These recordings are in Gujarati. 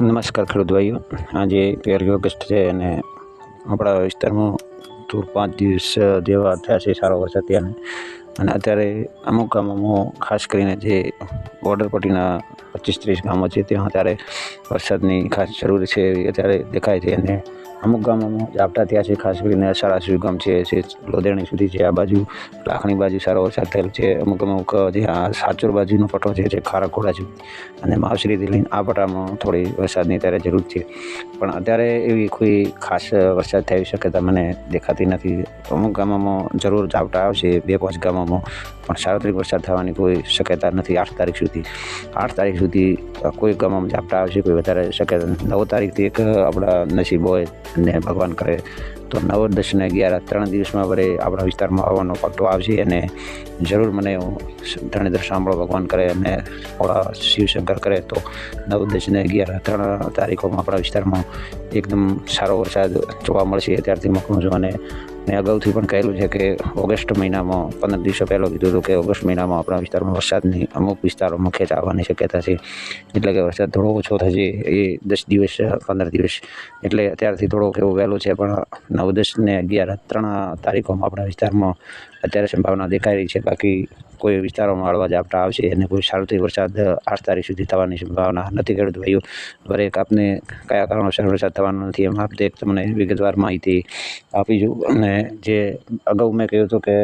નમસ્કાર ખેડૂત ભાઈઓ. આજે પહેલી ઓગસ્ટ છે અને આપણા વિસ્તારમાં ધૂળ પાંચ દિવસ જેવા થયા છે સારો વરસાદ ત્યાં અને અત્યારે અમુક ગામોમાં, ખાસ કરીને જે બોર્ડર પટ્ટીના પચીસ ત્રીસ ગામો છે, ત્યાં અત્યારે વરસાદની ખાસ જરૂર છે અત્યારે દેખાય છે. અને અમુક ગામોમાં ઝાપટા થયા છે, ખાસ કરીને સારાસુ ગામ છે લોધેણી સુધી છે, આ બાજુ લાખણી બાજુ સારો વરસાદ થયેલ છે. અમુક અમુક, જે આ સાચોર બાજુનો પટ્ટો છે, જે ખારાખોડા છે, અને માવશ્રીથી લઈને આ પટ્ટામાં થોડી વરસાદની અત્યારે જરૂર છે. પણ અત્યારે એવી કોઈ ખાસ વરસાદ થઈ શક્યતા મને દેખાતી નથી. અમુક ગામોમાં જરૂર ઝાપટા આવશે, બે પાંચ ગામોમાં પણ સાર્વત્રિક વરસાદ થવાની કોઈ શક્યતા નથી આઠ તારીખ સુધી. આઠ તારીખ સુધી કોઈ ગામમાં ઝાપટા આવશે, કોઈ વધારે શક્યતા નવ તારીખથી એક આપણા નસીબ હોય અને ભગવાન કરે તો નવ દસ ને અગિયાર, ત્રણ દિવસમાં વરે આપણા વિસ્તારમાં હવાનો પટ્ટો આવશે અને જરૂર મને એવું ધરણીધર સાંભળો. ભગવાન કરે અને થોડા શિવશંકર કરે તો નવ દસ ને અગિયાર, ત્રણ તારીખોમાં આપણા વિસ્તારમાં એકદમ સારો વરસાદ જોવા મળશે. ત્યારથી મોકલું છું અને મેં અગાઉથી પણ કહેલું છે કે ઓગસ્ટ મહિનામાં, પંદર દિવસો પહેલાં કીધું હતું કે ઓગસ્ટ મહિનામાં આપણા વિસ્તારમાં વરસાદની અમુક વિસ્તારોમાં ખેંચ આવવાની શક્યતા છે. એટલે કે વરસાદ થોડો ઓછો થશે એ દસ દિવસ, પંદર દિવસ. એટલે અત્યારથી થોડોક એવું વહેલું છે, પણ નવ દસ ને અગિયાર ત્રણ તારીખોમાં આપણા વિસ્તારમાં અત્યારે સંભાવના દેખાઈ રહી છે. બાકી કોઈ વિસ્તારોમાં હળવા ઝાપટા આવશે અને કોઈ સાર્વત્રિક વરસાદ આઠ તારીખ સુધી થવાની સંભાવના નથી ખેડૂત ભાઈઓ. દરેક આપને કયા કારણોસર વરસાદ થવાનો નથી એમ આપણે તમને વિગતવાર માહિતી આપીશું અને જે અગાઉ મેં કહ્યું હતું કે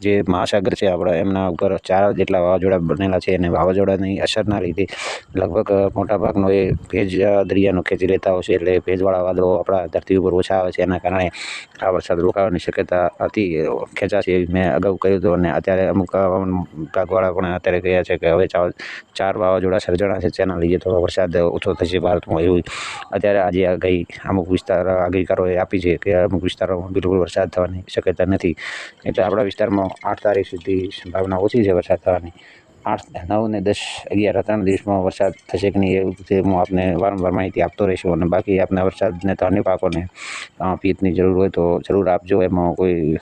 જે મહાસાગર છે, આપણા એમના ઉપર ચાર જેટલા વાવાઝોડા બનેલા છે, અને વાવાઝોડાની અસરના લીધે લગભગ મોટાભાગનો એ ભેજ દરિયાનો ખેંચી લેતા હોય છે, એટલે ભેજવાળા વાદળો આપણા ધરતી ઉપર ઓછા આવે છે, એના કારણે આ વરસાદ રોકાવાની શક્યતા હતી ખેંચાશે મેં અગાઉ કહ્યું હતું, અને અત્યારે અમુક હવામાન વિભાગવાળા પણ અત્યારે કહ્યા છે કે હવે ચાર વાવાઝોડા સર્જાણા છે તેના લીધે થોડો વરસાદ ઓછો થશે ભારતમાં એવું અત્યારે આજે આગાહી અમુક વિસ્તાર, આગાહીકારોએ આપી છે કે અમુક વિસ્તારોમાં બિલકુલ વરસાદ થવાની શક્યતા નથી. એટલે આપણા વિસ્તારમાં આઠ તારીખ સુધી સંભાવના ઓછી છે વરસાદ થવાની. આઠ, નવ ને દસ, અગિયાર ત્રણ દિવસમાં વરસાદ થશે કે નહીં એવું રીતે હું આપને વારંવાર માહિતી આપતો રહીશું અને બાકી આપના વરસાદને તો અન્ય પાકોને પિયતની જરૂર હોય તો જરૂર આપજો. એમાં કોઈ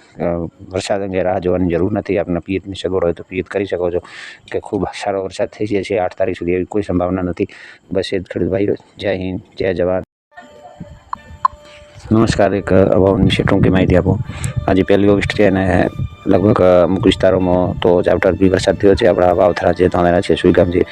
વરસાદ અંગે રાહ જોવાની જરૂર નથી. આપને પિયતની સગવડ હોય તો પિયત કરી શકો છો કે ખૂબ સારો વરસાદ થઈ જાય છે આઠ તારીખ સુધી એવી કોઈ સંભાવના નથી. બસ એ જ ખેડૂત ભાઈઓ, જય હિન્દ, જય જવાન. નમસ્કાર, એક અભાવ વિશે ટૂંકી માહિતી આપો. આજે પહેલી ઓગસ્ટ છે અને લગભગ અમુક વિસ્તારોમાં તો ઝાપટા બી વરસાદ થયો છે. આપણા વાવથરા છે ધાનેરા છે સુઈગામ છે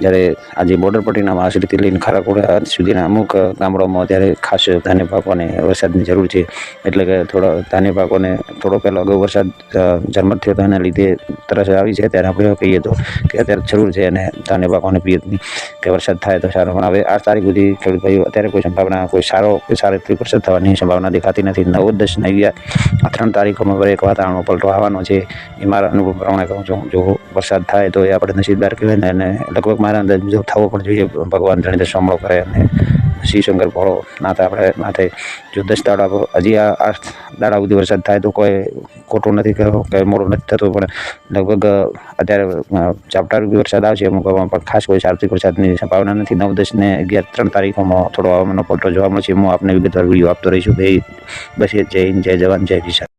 જ્યારે આજે બોર્ડર પટ્ટીના માસરીથી લઈને ખારાકોડા સુધીના અમુક ગામડાઓમાં ત્યારે ખાસ ધાન્ય પાકોને વરસાદની જરૂર છે. એટલે કે થોડો ધાન્ય પાકોને થોડો પહેલો અગાઉ વરસાદ અ, થયો હતો એના લીધે તરસ આવી છે. ત્યારે આપણે કહીએ તો કે અત્યારે જરૂર છે અને ધાન્ય પાકોને પિયતની કે વરસાદ થાય તો સારો. પણ હવે આ તારીખ સુધી ખેડૂત ભાઈઓ અત્યારે કોઈ સંભાવના કોઈ સારો સારી સારી વરસાદ થવાની સંભાવના દેખાતી નથી. નવ દસ નવ્યા આ ત્રણ તારીખોમાં એક વાતાવરણમાં પલટો આવવાનો છે એ મારા અનુભવ પ્રમાણે કહું છું. જો વરસાદ થાય તો એ આપણે નસીબદાર કહેવાય ને, અને લગભગ મારા અંદાજ મુજબ થવો પણ જોઈએ. ભગવાન ધણીધર સાંભળો કરે અને શિવશંકર ભોળો નાથે આપણે માથે જો દસ દાડા હજી આ આઠ દાડા સુધી વરસાદ થાય તો કોઈ ખોટું નથી કહેવો, કે મોડું નથી થતું, પણ લગભગ અત્યારે ચાપટા રૂપી વરસાદ આવશે અમુક પણ ખાસ કોઈ સાર્થિક વરસાદની સંભાવના નથી. નવ દસ ને અગિયાર ત્રણ તારીખોમાં થોડો હવામાનનો પલટો જોવા મળશે. હું આપને વિગતવાર વીડિયો આપતો રહીશું. ભાઈ બસ જય હિન્દ, જય જવાન, જય કિસાન.